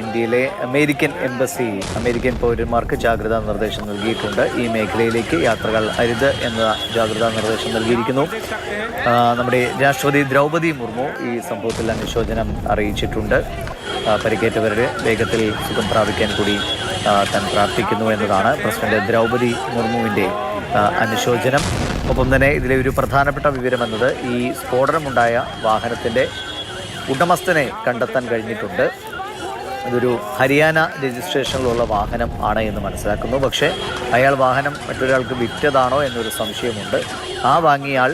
ഇന്ത്യയിലെ American embassy American പൗരന്മാർക്ക് ജാഗ്രതാ നിർദ്ദേശം നൽകിയിട്ടുണ്ട്. ഈ മേഖലയിലേക്ക് യാത്രകൾ അരുത് എന്ന ജാഗ്രതാ നിർദ്ദേശം നൽകിയിരിക്കുന്നു. നമ്മുടെ രാഷ്ട്രപതി ദ്രൗപദി മുർമു ഈ സംഭവത്തിൽ അനുശോചനം അറിയിച്ചിട്ടുണ്ട്. പരിക്കേറ്റവരുടെ വേഗത്തിൽ സുഖം പ്രാപിക്കാൻ കൂടി താൻ പ്രാർത്ഥിക്കുന്നു എന്നതാണ് പ്രസിഡന്റ് ദ്രൗപദി മുർമുവിന്റെ അനുശോചനം. ഒപ്പം തന്നെ ഇതിലെ ഒരു പ്രധാനപ്പെട്ട വിവരം എന്നത് ഈ സ്ഫോടനമുണ്ടായ വാഹനത്തിന്റെ ഉടമസ്ഥനെ കണ്ടെത്താൻ കഴിഞ്ഞിട്ടുണ്ട്. അതൊരു ഹരിയാന രജിസ്ട്രേഷനിലുള്ള വാഹനം ആണ് എന്ന് മനസ്സിലാക്കുന്നു. പക്ഷേ അയാൾ വാഹനം മറ്റൊരാൾക്ക് വിറ്റതാണോ എന്നൊരു സംശയമുണ്ട്. ആ വാങ്ങിയാൾ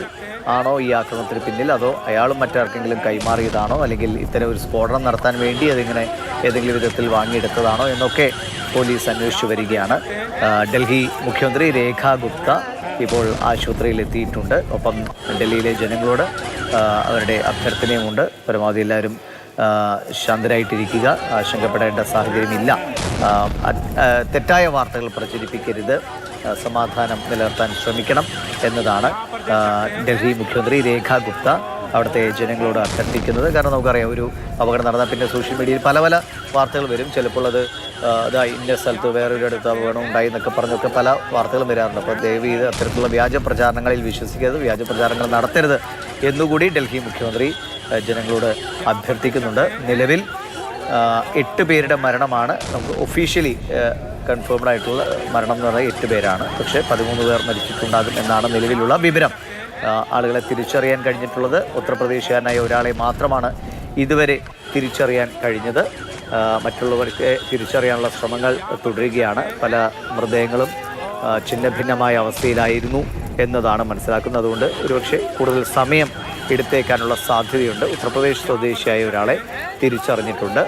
ആണോ ഈ ആക്രമണത്തിന് പിന്നിൽ? അതോ അയാളും മറ്റാർക്കെങ്കിലും കൈമാറിയതാണോ? അല്ലെങ്കിൽ ഇത്തരം ഒരു സ്ഫോടനം നടത്താൻ വേണ്ടി അതിങ്ങനെ ഏതെങ്കിലും വിധത്തിൽ വാങ്ങിയെടുത്തതാണോ എന്നൊക്കെ പോലീസ് അന്വേഷിച്ചു വരികയാണ്. ഡൽഹി മുഖ്യമന്ത്രി രേഖ ഗുപ്ത ഇപ്പോൾ ആശുപത്രിയിൽ എത്തിയിട്ടുണ്ട്. ഒപ്പം ഡൽഹിയിലെ ജനങ്ങളോട് അവരുടെ അഭ്യർത്ഥനയുമുണ്ട്. പരമാവധി എല്ലാവരും ശാന്തരായിട്ടിരിക്കുക. ആശങ്കപ്പെടേണ്ട സാഹചര്യമില്ല. തെറ്റായ വാർത്തകൾ പ്രചരിപ്പിക്കരുത്. സമാധാനം നിലനിർത്താൻ ശ്രമിക്കണം എന്നതാണ് ഡൽഹി മുഖ്യമന്ത്രി രേഖ ഗുപ്ത അവിടുത്തെ ജനങ്ങളോട് അഭ്യർത്ഥിക്കുന്നത്. കാരണം നമുക്കറിയാം ഒരു അപകടം നടന്നാൽ പിന്നെ സോഷ്യൽ മീഡിയയിൽ പല പല വാർത്തകൾ വരും. ചിലപ്പോൾ അത് ഇതാ ഇന്ന സ്ഥലത്ത് വേറൊരു അടുത്ത് അപകടം ഉണ്ടായി എന്നൊക്കെ പറഞ്ഞൊക്കെ പല വാർത്തകളും വരാറുണ്ട്. അപ്പോൾ ദയവ് ചെയ്ത് അത്തരത്തിലുള്ള വ്യാജ പ്രചാരണങ്ങളിൽ വിശ്വസിക്കരുത് വ്യാജ പ്രചാരണങ്ങൾ നടത്തരുത് എന്നുകൂടി ഡൽഹി മുഖ്യമന്ത്രി ജനങ്ങളോട് അഭ്യർത്ഥിക്കുന്നുണ്ട്. നിലവിൽ എട്ട് പേരുടെ മരണമാണ് നമുക്ക് ഒഫീഷ്യലി കൺഫേംഡ് ആയിട്ടുള്ള മരണം എന്ന് പറയുന്നത് എട്ട് പേരാണ്. പക്ഷേ പതിമൂന്ന് പേർ മരിച്ചിട്ടുണ്ടാകും എന്നാണ് നിലവിലുള്ള വിവരം. ആളുകളെ തിരിച്ചറിയാൻ കഴിഞ്ഞിട്ടുള്ളത് ഉത്തർപ്രദേശുകാരനായ ഒരാളെ മാത്രമാണ് ഇതുവരെ തിരിച്ചറിയാൻ കഴിഞ്ഞത്. മറ്റുള്ളവർക്ക് തിരിച്ചറിയാനുള്ള ശ്രമങ്ങൾ തുടരുകയാണ്. പല മൃതദേഹങ്ങളും ഛിന്നഭിന്നമായ അവസ്ഥയിലായിരുന്നു എന്നതാണ് മനസ്സിലാക്കുന്നത്. അതുകൊണ്ട് ഒരുപക്ഷെ കൂടുതൽ സമയം എടുത്തേക്കാനുള്ള സാധ്യതയുണ്ട്. ഉത്തർപ്രദേശ് സ്വദേശിയായ ഒരാളെ തിരിച്ചറിഞ്ഞിട്ടുണ്ട്.